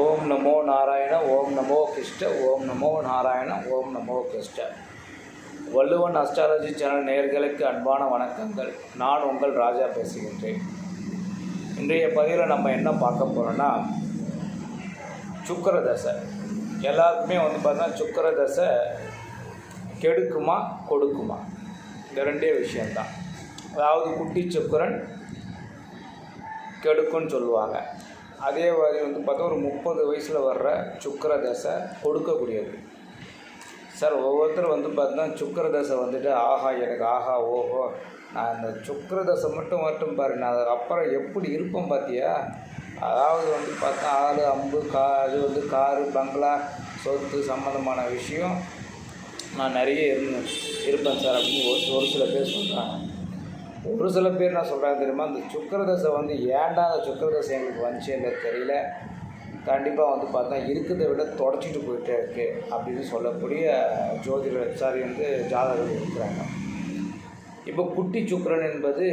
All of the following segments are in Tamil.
ஓம் நமோ நாராயண ஓம் நமோ கிருஷ்ட ஓம் நமோ நாராயண ஓம் நமோ கிருஷ்ட. வள்ளுவன் அஸ்ட்ராலஜி சேனல் நேர்களுக்கு அன்பான வணக்கங்கள். நான் உங்கள் ராஜா பேசுகின்றேன். இன்றைய பதிவில் நம்ம என்ன பார்க்க போகிறோன்னா சுக்கர தசை எல்லாருக்குமே வந்து பார்த்தா சுக்கர தசை கெடுக்குமா கொடுக்குமா? இந்த ரெண்டே விஷயந்தான் அதாவது குட்டி சுக்கரன் கெடுக்குன்னு சொல்லுவாங்க. அதே மாதிரி வந்து பார்த்தா ஒரு முப்பது வயசில் வர்ற சுக்கர தசை கொடுக்கக்கூடியது. சார் ஒவ்வொருத்தரும் வந்து பார்த்தீங்கன்னா சுக்கர தசை வந்துட்டு ஆஹா எனக்கு ஆஹா ஓஹோ நான் இந்த சுக்கர தசை மட்டும் மட்டும் பாரு நான் அதுக்கப்புறம் எப்படி இருப்பேன் பார்த்தியா அதாவது வந்து பார்த்தா ஆள் அம்பு கா அது வந்து காரு பங்களா சொத்து சம்மந்தமான விஷயம் நான் நிறைய இருந்து இருப்பேன் சார் அப்படின்னு ஒரு ஒரு சில பேர் சொல்கிறாங்க ஒரு சில பேர் நான் சொல்கிறேன் தெரியுமா? அந்த சுக்கரதசை வந்து ஏன்டா அந்த சுக்கரதசை எங்களுக்கு வந்துச்சுன்னு தெரியல. கண்டிப்பாக வந்து பார்த்தா இருக்கிறத விட தொடச்சிட்டு போயிட்டே இருக்குது அப்படின்னு சொல்லக்கூடிய ஜோதிடர் சாரி வந்து ஜாதகர்கள் இருக்கிறாங்க. இப்போ குட்டி சுக்கரன் என்பது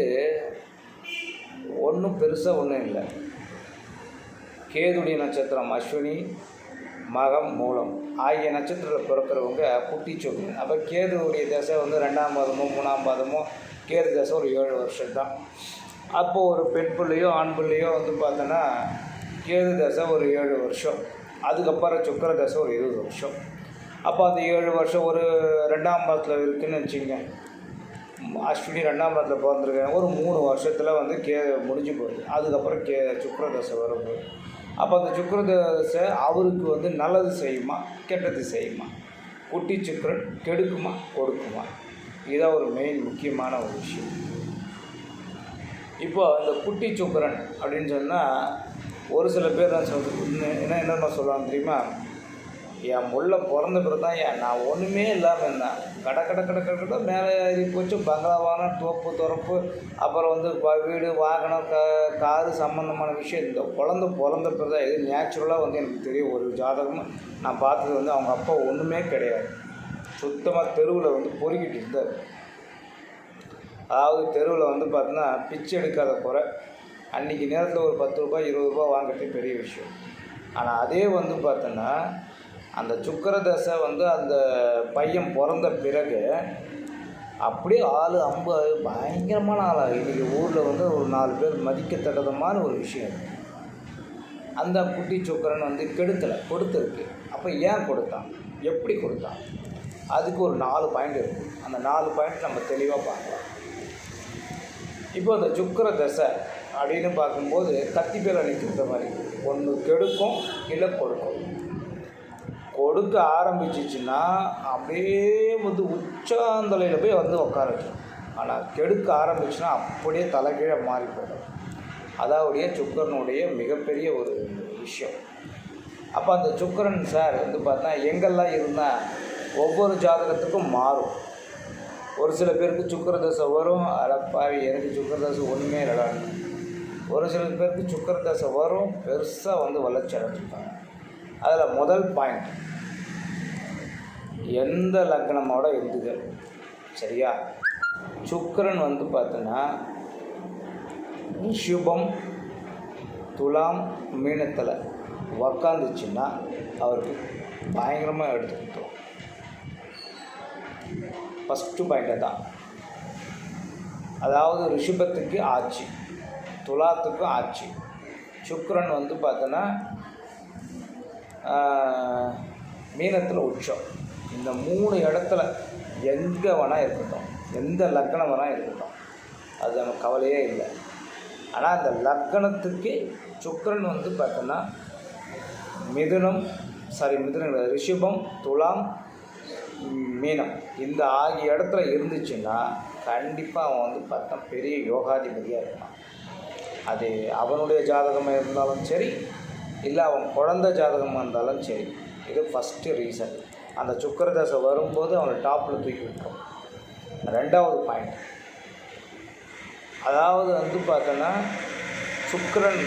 ஒன்றும் பெருசாக ஒன்றும் இல்லை. கேதுடைய நட்சத்திரம் அஸ்வினி மகம் மூலம் ஆகிய நட்சத்திரத்தில் பிறக்கிறவங்க குட்டி சுக்கரன். அப்போ கேதுவுடைய தசை வந்து ரெண்டாம் பாதமோ மூணாம் பாதமோ கேது தசை ஒரு ஏழு வருஷம் தான் அப்போது ஒரு பெண் பிள்ளையோ ஆண் பிள்ளையோ வந்து பார்த்தோன்னா கேது தசை ஒரு ஏழு வருஷம். அதுக்கப்புறம் சுக்கர தசை ஒரு இருபது வருஷம். அப்போ அந்த ஏழு வருஷம் ஒரு ரெண்டாம் பாதத்தில் இருக்குதுன்னு வச்சுங்க அஸ்வினி ரெண்டாம் பாதத்தில் பிறந்திருக்காங்க. ஒரு மூணு வருஷத்தில் வந்து கே முடிஞ்சு போகுது. அதுக்கப்புறம் கே சுக்கர தசை வரும்போது. அப்போ அந்த சுக்கர தசை அவருக்கு வந்து நல்லது செய்யுமா கெட்டது செய்யுமா? குட்டி சுக்கரன் கெடுக்குமா கொடுக்குமா? இதுதான் ஒரு மெயின் முக்கியமான ஒரு விஷயம். இப்போ இந்த குட்டி சுக்கரன் அப்படின்னு சொன்னால் ஒரு சில பேர் தான் சொல்றது. என்ன என்னென்ன சொல்லுவாங்க தெரியுமா? என் முள்ள பிறந்த பிறகு தான் ஏன் நான் ஒன்றுமே இல்லாமல் இருந்தேன். கடை கடை கடை கடை கடை மேலே ஏறி போச்சு. பங்களா வாகனம் தோப்பு துறப்பு அப்புறம் வந்து வீடு வாகனம் க காரு சம்மந்தமான விஷயம். இந்த குழந்த பிறந்த பிறகு தான் இது நேச்சுரலாக வந்து எனக்கு தெரியும். ஒரு ஜாதகமும் நான் பார்த்தது வந்து அவங்க அப்பா ஒன்றுமே கிடையாது. சுத்தமாக தெருவில் வந்து பொறுக்கிட்டு இருந்தார். அதாவது தெருவில் வந்து பார்த்தீங்கன்னா பிச்சு எடுக்காத குறை. அன்றைக்கி நேரத்தில் ஒரு பத்து ரூபாய் இருபது ரூபாய் வாங்குறது பெரிய விஷயம். ஆனால் அதே வந்து பார்த்தோன்னா அந்த சுக்கர தசை வந்து அந்த பையன் பிறந்த பிறகு அப்படியே ஆள் அம்பு பயங்கரமான ஆளாக இன்றைக்கி ஊரில் வந்து ஒரு நாலு பேர் மதிக்கத்தக்கதமான ஒரு விஷயம் அந்த குட்டி சுக்கரன் வந்து கெடுத்தலை கொடுத்துருக்கு. அப்போ ஏன் கொடுத்தான்? எப்படி கொடுத்தான்? அதுக்கு ஒரு நாலு பாயிண்ட் இருக்குது அந்த நாலு பாயிண்ட் நம்ம தெளிவாக பார்க்கலாம். இப்போ அந்த சுக்கர தசை அப்படின்னு பார்க்கும்போது கத்தி பேர் நிற்கிற மாதிரி. ஒன்று கெடுக்கும் இல்லை கொடுக்கும். கொடுக்க ஆரம்பிச்சிச்சுன்னா அப்படியே வந்து உச்சாந்தலையில் போய் வந்து உட்கார ஆனால் கெடுக்க ஆரம்பிச்சுன்னா அப்படியே தலைகீழே மாறி போயிடும். அதாவுடைய சுக்கரனுடைய மிகப்பெரிய ஒரு விஷயம். அப்போ அந்த சுக்கரன் சார் வந்து பார்த்தா எங்கெல்லாம் இருந்தால் ஒவ்வொரு ஜாதகத்துக்கும் மாறும். ஒரு சில பேருக்கு சுக்கர தசை வரும் அடப்பாவி எனக்கு சுக்கர தசை ஒன்றுமே இல்லைடான்னு ஒரு சில பேருக்கு சுக்கர தசை வரும் பெருசாக வந்து வளர்ச்சி அடைஞ்சிருப்பாங்க. அதில் முதல் பாயிண்ட் எந்த லக்னமோட இருக்குது சரியா? சுக்கரன் வந்து பார்த்தோன்னா சுபம் துலாம் மீனத்தில். உக்காந்துச்சுன்னா அவருக்கு பயங்கரமாக எடுத்து ஃபஸ்ட்டு பாயிண்ட்டு தான் அதாவது ரிஷபத்துக்கு ஆட்சி துலாத்துக்கும் ஆட்சி. சுக்கரன் வந்து பார்த்தோன்னா மீனத்தில் உச்சம். இந்த மூணு இடத்துல எங்கே வேணால் இருக்கட்டும். எந்த லக்கணம் வேணால் இருக்கட்டும். அது நம்ம கவலையே இல்லை. ஆனால் அந்த லக்கணத்துக்கு சுக்கரன் வந்து பார்த்தோன்னா மிதுனம் சாரி மிதுனம் இல்லை, ரிஷபம் துலாம் மீனம். இந்த ஆகிய இடத்துல இருந்துச்சுன்னா கண்டிப்பாக அவன் வந்து பார்த்தா பெரிய யோகாதிபதியாக இருப்பான். அது அவனுடைய ஜாதகமாக இருந்தாலும் சரி இல்லை அவன் குழந்த ஜாதகமாக இருந்தாலும் சரி இது ஃபஸ்ட்டு ரீசன் அந்த சுக்கரதசை வரும்போது அவனை டாப்பில் தூக்கி விட்டோம் ரெண்டாவது பாயிண்ட் அதாவது வந்து பார்த்தோன்னா சுக்கரன்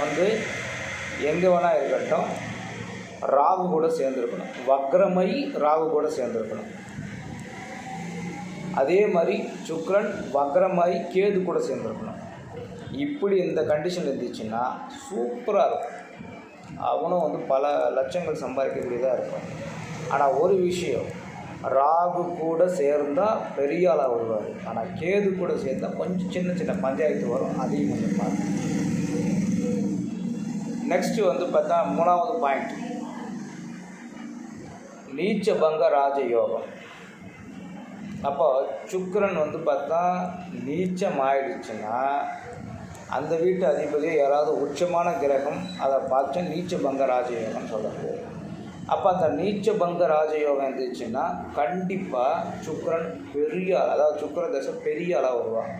வந்து எங்கே வேணால் இருக்கட்டும் ராகு கூட சேர்ந்துருக்கணும். வக்ரமை ராகு கூட சேர்ந்துருக்கணும். அதே மாதிரி சுக்ரன் வக்ரமாயி கேது கூட சேர்ந்துருக்கணும். இப்படி இந்த கண்டிஷன் இருந்துச்சுன்னா சூப்பராக இருக்கும். அவனும் வந்து பல லட்சங்கள் சம்பாதிக்கக்கூடியதாக இருக்கும். ஆனால் ஒரு விஷயம் ராகு கூட சேர்ந்தால் பெரிய ஆளாக வருவார். ஆனால் கேது கூட சேர்ந்தால் கொஞ்சம் சின்ன சின்ன பஞ்சாயத்து வரும். அதையும் கொஞ்சம் பாருங்க. நெக்ஸ்ட்டு வந்து பார்த்தா மூணாவது பாயிண்ட் நீச்சபங்க ராஜயோகம் அப்போ சுக்கரன் வந்து பார்த்தா நீச்சம் ஆயிடுச்சுன்னா அந்த வீட்டு அதிபதி யாராவது உச்சமான கிரகம் அதை பார்த்து நீச்சபங்க பங்க ராஜயோகம் சொல்லப்படுது அப்போ அந்த நீச்சபங்க ராஜயோகம் இருந்துச்சுன்னா கண்டிப்பாக சுக்கரன் பெரிய அதாவது சுக்கர தசை பெரிய அளவு வருவாங்க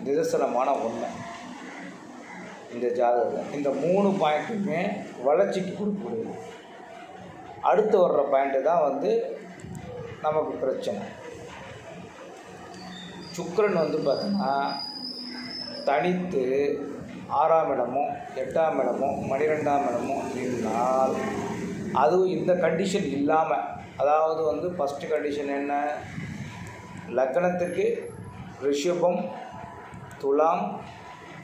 நிதர்சனமான ஒன்று இந்த ஜாதகத்தில் இந்த மூணு பாயிண்ட்டுமே வளர்ச்சிக்கு கொடுக்கக்கூடியது. அடுத்து வர்ற பாயிண்ட்டு தான் வந்து நமக்கு பிரச்சனை. சுக்கரன் வந்து பார்த்தோன்னா தனித்து ஆறாம் இடமும் எட்டாம் இடமும் பனிரெண்டாம் இடமும் இருந்தால் அதுவும் இந்த கண்டிஷன் இல்லாமல் அதாவது வந்து ஃபஸ்ட்டு கண்டிஷன் என்ன? லக்னத்துக்கு ரிஷபம் துலாம்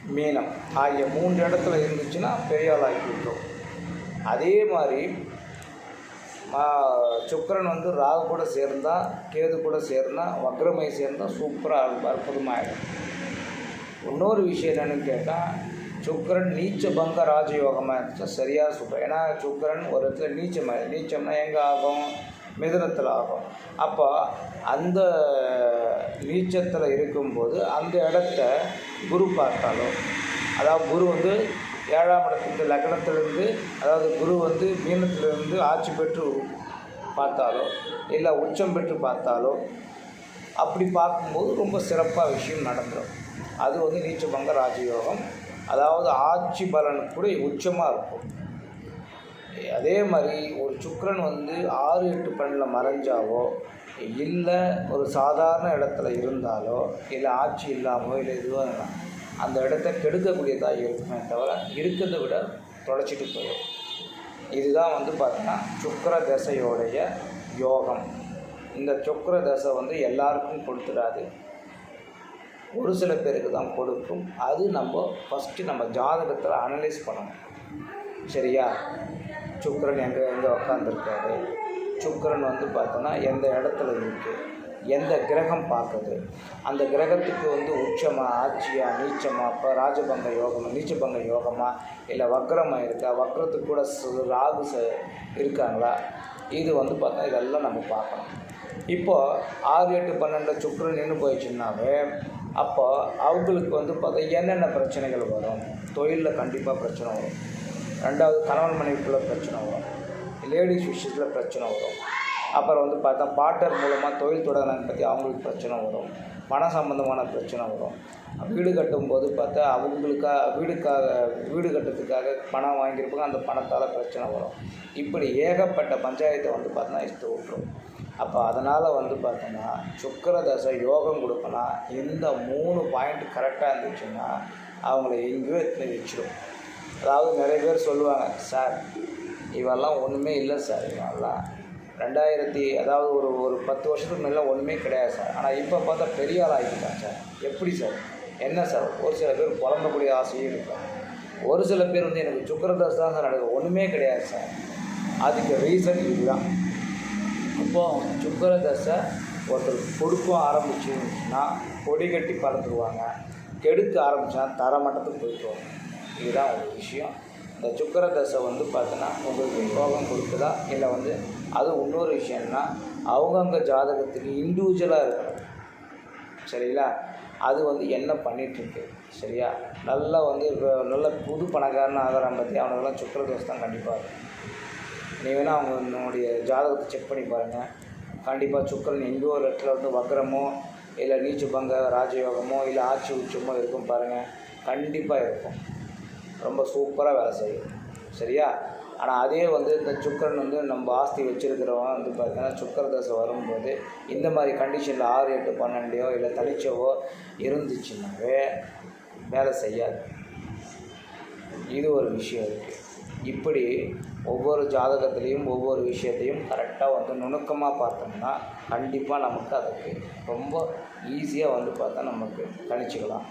மீனம் ஆகிய மூன்று இடத்துல இருந்துச்சுன்னா பெரியாள் ஆள் விட்டுரும் அதே மாதிரி ஆ, சுக்கிரன் வந்து ராகு கூட சேர்ந்தால் கேது கூட சேர்ந்தால் வக்ரமை சேர்ந்தால் சூப்பராக அற்புதமாகிடும் இன்னொரு விஷயம் என்னென்னு கேட்டால் சுக்கிரன் நீச்ச பங்க ராஜயோகமாக இருந்துச்சா சரியாக சூப்பர் ஏன்னா சுக்கிரன் ஒரு இடத்துல நீச்சமாக நீச்சம்னா எங்கே ஆகும்? மிதுனத்தில் ஆகும். அப்போ அந்த நீச்சத்தில் இருக்கும்போது அந்த இடத்த குரு பார்த்தாலும் அதாவது குரு வந்து ஏழாம் இடத்துக்கு லக்னத்திலிருந்து அதாவது குரு வந்து மீனத்திலிருந்து ஆட்சி பெற்று பார்த்தாலோ இல்லை உச்சம் பெற்று பார்த்தாலோ அப்படி பார்க்கும்போது ரொம்ப சிறப்பாக விஷயம் நடந்துடும் அது வந்து நீச்சபங்க ராஜயோகம். அதாவது ஆட்சி பலன் கூட உச்சமாக இருக்கும். அதே மாதிரி ஒரு சுக்கரன் வந்து ஆறு எட்டு பன்னில் மறைஞ்சாவோ இல்லை ஒரு சாதாரண இடத்துல இருந்தாலோ இல்லை ஆட்சி இல்லாமோ இல்லை எதுவாக அந்த இடத்த கெடுக்கக்கூடியதாக இருக்குமே தவிர இருக்கிறத விட தொலைச்சிட்டு போயிடும். இதுதான் வந்து பார்த்தீங்கன்னா சுக்கர தசையோடைய யோகம். இந்த சுக்கிர தசை வந்து எல்லாருக்கும் கொடுத்துடாது. ஒரு சில பேருக்கு தான் கொடுக்கும். அது நம்ம ஃபஸ்ட்டு நம்ம ஜாதகத்தில் அனலைஸ் பண்ணணும். சரியா? சுக்கரன் எங்கே எங்கே உக்காந்துருக்காரு? சுக்கரன் வந்து பார்த்தோன்னா எந்த இடத்துல இருக்குது எந்த கிரகம் பார்க்குது? அந்த கிரகத்துக்கு வந்து உச்சமா ஆட்சியா நீச்சமா இப்போ ராஜபங்க யோகமா நீச்சபங்க யோகமா இல்லை வக்ரமாக இருக்கா? வக்ரத்துக்கு கூட ராகு ச இருக்காங்களா? இது வந்து பார்த்தா இதெல்லாம் நம்ம பார்க்கணும். இப்போது ஆறு எட்டு பன்னெண்டு சுற்று நின்று போயிடுச்சுன்னாவே அப்போ அவங்களுக்கு வந்து பார்த்தா என்னென்ன பிரச்சனைகள் வரும்? தொழிலில் கண்டிப்பாக பிரச்சனை வரும். ரெண்டாவது கணவன் மனைவிக்குள்ளே பிரச்சனை வரும். லேடிஸ் விஷயத்தில் பிரச்சனை வரும். அப்புறம் வந்து பார்த்தா பாட்டர் மூலமாக தொழில் தொடங்கினாங்க பற்றி அவங்களுக்கு பிரச்சனை வரும். பண சம்மந்தமான பிரச்சனை வரும். வீடு கட்டும்போது பார்த்தா அவங்களுக்காக வீடுக்காக வீடு கட்டுறதுக்காக பணம் வாங்கியிருப்பாங்க. அந்த பணத்தால் பிரச்சனை வரும். இப்படி ஏகப்பட்ட பஞ்சாயத்தை வந்து பார்த்தா இஷ்டம் விட்டுரும். அப்போ அதனால் வந்து பார்த்தோன்னா சுக்கர தசை யோகம் கொடுக்கணும் இந்த மூணு பாயிண்ட் கரெக்டாக இருந்துச்சுன்னா அவங்கள எங்கேயோ எத்தனை வச்சிடும் அதாவது நிறைய பேர் சொல்லுவாங்க சார் இவெல்லாம் ஒன்றுமே இல்லை சார் இவெல்லாம் ரெண்டாயிரத்தி அதாவது ஒரு ஒரு பத்து வருஷத்துக்கு மேலே ஒன்றுமே கிடையாது சார். ஆனால் இப்போ பார்த்தா பெரிய ஆள் ஆகிட்டான் சார். எப்படி சார்? என்ன சார்? ஒரு சில பேர் புலம்பக்கூடிய ஆசையும் இருக்கும் ஒரு சில பேர் வந்து எனக்கு சுக்கரதாஸ் தான் சார் நடக்குது. ஒன்றுமே கிடையாது சார். அதுக்கு ரீசன் இதுதான். அப்போது சுக்கரதசை ஒருத்தர் கொடுக்க ஆரம்பிச்சுன்னா கொடி கட்டி பறந்துடுவாங்க கெடுக்க ஆரம்பித்தா தரமட்டத்துக்கு போயிட்டு இதுதான் ஒரு விஷயம். இந்த சுக்கரதசை வந்து பார்த்தோன்னா உங்களுக்கு யோகம் கொடுக்குதா? இல்லை வந்து அது இன்னொரு விஷயம்னா அவங்கவுங்க ஜாதகத்துக்கு இண்டிவிஜுவலாக இருக்கணும். சரிங்களா? அது வந்து என்ன பண்ணிகிட்ருக்கு சரியா? நல்லா வந்து இப்போ நல்ல புது பணக்காரன் ஆகிறான் பற்றி அவனுக்கெல்லாம் சுக்கரதோஷம் தான் கண்டிப்பாக இருக்கும். நீ வேணால் அவங்க உன்னுடைய ஜாதகத்தை செக் பண்ணி பாருங்கள் கண்டிப்பாக சுக்கரன் எங்கேயோ ஒரு இடத்துல வந்து வக்கரமோ இல்லை நீச்சு பங்க ராஜயோகமோ இல்லை ஆட்சி உச்சமோ இருக்கும் பாருங்கள் கண்டிப்பாக இருக்கும். ரொம்ப சூப்பராக வேலை செய்யும். சரியா? ஆனால் அதே வந்து இந்த சுக்கரன் வந்து நம்ம ஆஸ்தி வச்சுருக்கிறவன் வந்து பார்த்தீங்கன்னா சுக்கர தசை வரும்போது இந்த மாதிரி கண்டிஷனில் ஆறு எட்டு பன்னெண்டையோ இல்லை தனிச்சவோ இருந்துச்சுன்னாவே வேலை செய்யாது. இது ஒரு விஷயம் இருக்குது இப்படி ஒவ்வொரு ஜாதகத்துலேயும் ஒவ்வொரு விஷயத்தையும் கரெக்டாக வந்து நுணுக்கமாக பார்த்தோம்னா கண்டிப்பாக நமக்கு அதுக்கு ரொம்ப ஈஸியாக வந்து பார்த்தா நமக்கு கணிச்சிக்கலாம்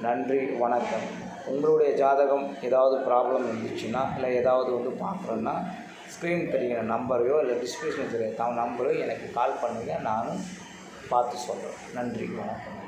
நன்றி வணக்கம். உங்களுடைய ஜாதகம் ஏதாவது ப்ராப்ளம் இருந்துச்சுன்னா இல்லை ஏதாவது வந்து பார்க்குறோன்னா ஸ்க்ரீன் தெரிகிற நம்பரையோ இல்லை டிஸ்கிரிப்ஷன் தெரியுற நம்பரோ எனக்கு கால் பண்ணுங்கள் நானும் பார்த்து சொல்கிறேன் நன்றி வணக்கம்.